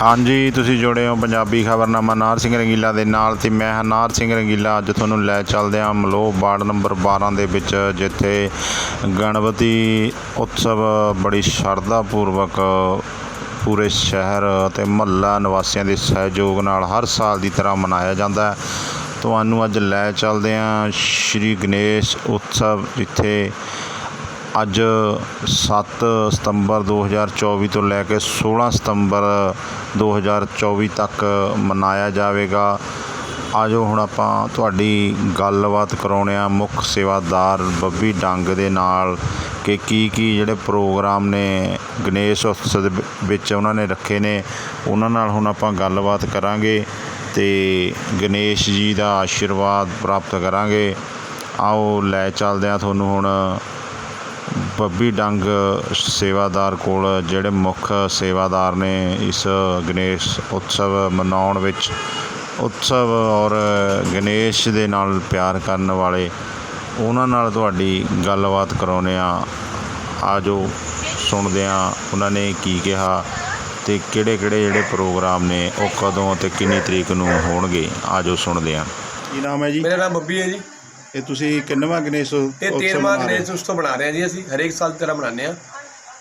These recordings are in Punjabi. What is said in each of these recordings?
ਹਾਂਜੀ, ਤੁਸੀਂ ਜੁੜੇ ਹੋ ਪੰਜਾਬੀ ਖਬਰਨਾਮਾ। ਨਾਰ ਸਿੰਘ ਰੰਗੀਲਾ ਦੇ ਨਾਲ ਤੇ ਮੈਂ ਹਾਂ ਨਾਰ ਸਿੰਘ ਰੰਗੀਲਾ। ਅੱਜ ਤੁਹਾਨੂੰ ਲੈ ਚੱਲਦੇ ਹਾਂ ਮਲੋਹ ਵਾਰਡ ਨੰਬਰ 12 ਦੇ ਵਿੱਚ, ਜਿੱਥੇ ਗਣਪਤੀ ਉਤਸਵ ਬੜੀ ਸ਼ਰਧਾ ਪੂਰਵਕ ਪੂਰੇ ਸ਼ਹਿਰ ਅਤੇ ਮਹੱਲਾ ਨਿਵਾਸੀਆਂ ਦੇ ਸਹਿਯੋਗ ਨਾਲ ਹਰ ਸਾਲ ਦੀ ਤਰ੍ਹਾਂ ਮਨਾਇਆ ਜਾਂਦਾ ਹੈ। ਤੁਹਾਨੂੰ ਅੱਜ ਲੈ ਚੱਲਦੇ ਹਾਂ ਸ਼੍ਰੀ ਗਣੇਸ਼ ਉਤਸਵ, ਜਿੱਥੇ ਅੱਜ ਸੱਤ ਸਤੰਬਰ 2024 ਤੋਂ ਲੈ ਕੇ 16 ਸਤੰਬਰ 2024 ਤੱਕ ਮਨਾਇਆ ਜਾਵੇਗਾ। ਆਜੋ ਹੁਣ ਆਪਾਂ ਤੁਹਾਡੀ ਗੱਲਬਾਤ ਕਰਾਉਣੇ ਆ ਮੁੱਖ ਸੇਵਾਦਾਰ ਬੱਬੀ ਡੰਗ ਦੇ ਨਾਲ ਕਿ ਕੀ ਕੀ ਜਿਹੜੇ ਪ੍ਰੋਗਰਾਮ ਨੇ ਗਣੇਸ਼ ਉਤਸਵ ਦੇ ਵਿੱਚ ਉਹਨਾਂ ਨੇ ਰੱਖੇ ਨੇ। ਉਹਨਾਂ ਨਾਲ ਹੁਣ ਆਪਾਂ ਗੱਲਬਾਤ ਕਰਾਂਗੇ ਤੇ ਗਣੇਸ਼ ਜੀ ਦਾ ਆਸ਼ੀਰਵਾਦ ਪ੍ਰਾਪਤ ਕਰਾਂਗੇ। ਆਓ ਲੈ ਚੱਲਦੇ ਆ ਤੁਹਾਨੂੰ ਹੁਣ ਬੱਬੀ ਡੰਗ ਸੇਵਾਦਾਰ ਕੋਲ ਜਿਹੜੇ ਮੁੱਖ ਸੇਵਾਦਾਰ ਨੇ ਇਸ ਗਣੇਸ਼ ਉਤਸਵ ਮਨਾਉਣ ਵਿੱਚ ਉਤਸਵ ਔਰ ਗਣੇਸ਼ ਦੇ ਨਾਲ ਪਿਆਰ ਕਰਨ ਵਾਲੇ ਉਹਨਾਂ ਨਾਲ ਤੁਹਾਡੀ ਗੱਲਬਾਤ ਕਰਾਉਂਦੇ ਆ ਆਜੋ ਸੁਣਦੇ ਆ ਉਹਨਾਂ ਨੇ ਕੀ ਕਿਹਾ ਤੇ ਕਿਹੜੇ ਕਿਹੜੇ ਜਿਹੜੇ ਪ੍ਰੋਗਰਾਮ ਨੇ ਉਹ ਕਦੋਂ ਅਤੇ ਕਿੰਨੀ ਤਰੀਕ ਨੂੰ ਹੋਣਗੇ। ਆਜੋ ਸੁਣਦੇ ਆ ਕੀ ਨਾਮ ਹੈ ਜੀ? ਮੇਰਾ ਨਾਮ ਬੱਬੀ ਹੈ ਜੀ। ਇਹ ਤੁਸੀਂ ਕਿੰਨਵਾਂ ਗਣੇਸ਼ ਇਹ ਉਤਸਵ 13ਵਾਂ ਮਨਾ ਰਹੇ? ਗਣੇਸ਼ ਉਤਸਵ ਬਣਾ ਰਹੇ ਹਾਂ ਜੀ ਅਸੀਂ ਹਰੇਕ ਸਾਲ ਦੀ ਤਰ੍ਹਾਂ ਮਨਾਉਂਦੇ ਹਾਂ।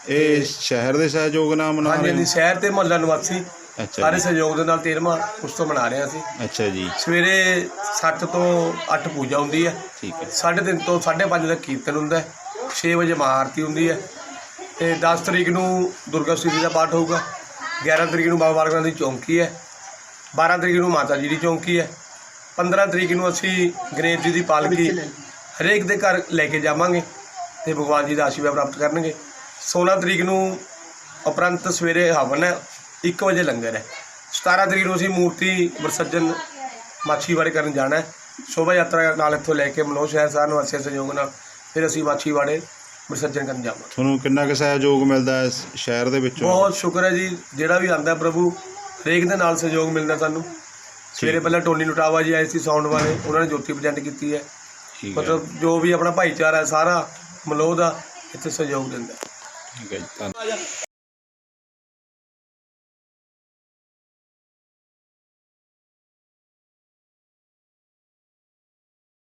ਇਹ ਸ਼ਹਿਰ ਦੇ ਸਹਿਯੋਗ ਨਾਲ ਮਨਾ ਹਾਂਜੀ ਰਹੇ ਹਾਂਜੀ ਹੋ? ਸ਼ਹਿਰ ਤੇ ਮੁਹੱਲਾ ਨਿਵਾਸੀ ਅੱਛਾ ਸਾਰੇ ਜੀ। ਸਹਿਯੋਗ ਦੇ ਨਾਲ 13ਵਾਂ ਉਤਸਵ ਮਨਾ ਰਹੇ ਹਾਂ ਅਸੀਂ। ਅੱਛਾ ਜੀ। ਸਵੇਰੇ 7 ਤੋਂ 8 ਪੂਜਾ ਹੁੰਦੀ ਹੈ। ਠੀਕ ਹੈ। 3:30 ਤੋਂ 5:30 ਤੱਕ ਕੀਰਤਨ ਹੁੰਦਾ ਹੈ। 6 ਵਜੇ ਮਹਾਆਰਤੀ ਹੁੰਦੀ ਹੈ। ਤੇ 10 ਤਰੀਕ ਨੂੰ ਦੁਰਗਾ ਸਤੂਤੀ ਦਾ ਪਾਠ ਹੋਊਗਾ। 11 ਤਰੀਕ ਨੂੰ ਬਾਬਾ ਬਾਲਕ ਨਾਥ ਦੀ ਚੌਂਕੀ ਹੈ। 12 ਤਰੀਕ ਨੂੰ ਮਾਤਾ ਜੀ ਦੀ ਚੌਂਕੀ ਹੈ। 15 ਤਰੀਕ ਨੂੰ ਅਸੀਂ ਗਣੇਸ਼ ਜੀ ਦੀ ਪਾਲਕੀ ਹਰੇਕ ਦੇ ਘਰ ਲੈ ਕੇ ਜਾਵਾਂਗੇ ਤੇ ਭਗਵਾਨ ਜੀ ਦਾ ਆਸ਼ੀਰਵਾਦ ਪ੍ਰਾਪਤ ਕਰਨਗੇ। 16 ਤਰੀਕ ਨੂੰ ਉਪਰੰਤ ਸਵੇਰੇ ਹਵਨ ਹੈ 1 ਵਜੇ ਲੰਗਰ ਹੈ। 17 ਤਰੀਕ ਨੂੰ ਅਸੀਂ ਮੂਰਤੀ ਵਿਸਰਜਨ ਮਾਛੀਵਾੜੇ ਕਰਨ ਜਾਣਾ ਹੈ। ਸ਼ੋਭਾ ਯਾਤਰਾ ਨਾਲ ਇੱਥੋਂ ਲੈ ਕੇ ਮਨੋਜ ਸ਼ਹਿਰ ਸਾਹਿਬ ਨਿਵਾਸੀਆਂ ਦੇ ਸਹਿਯੋਗ ਨਾਲ ਫਿਰ ਅਸੀਂ ਮਾਛੀਵਾੜੇ ਵਿਸਰਜਨ ਕਰਨ ਜਾਵਾਂਗੇ। ਤੁਹਾਨੂੰ ਕਿੰਨਾ ਕੁ ਸਹਿਯੋਗ ਮਿਲਦਾ ਹੈ ਇਸ ਸ਼ਹਿਰ ਦੇ ਵਿੱਚੋਂ? ਬਹੁਤ ਸ਼ੁਕਰ ਹੈ ਜੀ ਜਿਹੜਾ ਵੀ ਆਂਦਾ ਪ੍ਰਭੂ ਹਰੇਕ ਦੇ ਨਾਲ ਸਹਿਯੋਗ ਮਿਲਦਾ ਸਾਨੂੰ। ਸਵੇਰੇ ਪਹਿਲਾਂ ਟੋਨੀ ਲੁਟਾਵਾ ਜੀ ਆਏ ਸੀ ਸਾਊਂਡ ਵਾਲੇ ਉਹਨਾਂ ਨੇ ਜੋਤੀ ਪ੍ਰਜੈਂਟ ਕੀਤੀ ਹੈ। ਠੀਕ ਹੈ। ਮਤਲਬ ਜੋ ਵੀ ਆਪਣਾ ਭਾਈਚਾਰਾ ਹੈ ਸਾਰਾ ਮਲੋਹ ਦਾ ਇੱਥੇ ਸਹਿਯੋਗ ਦਿੰਦਾ। ਠੀਕ ਹੈ ਜੀ ਧੰਨ-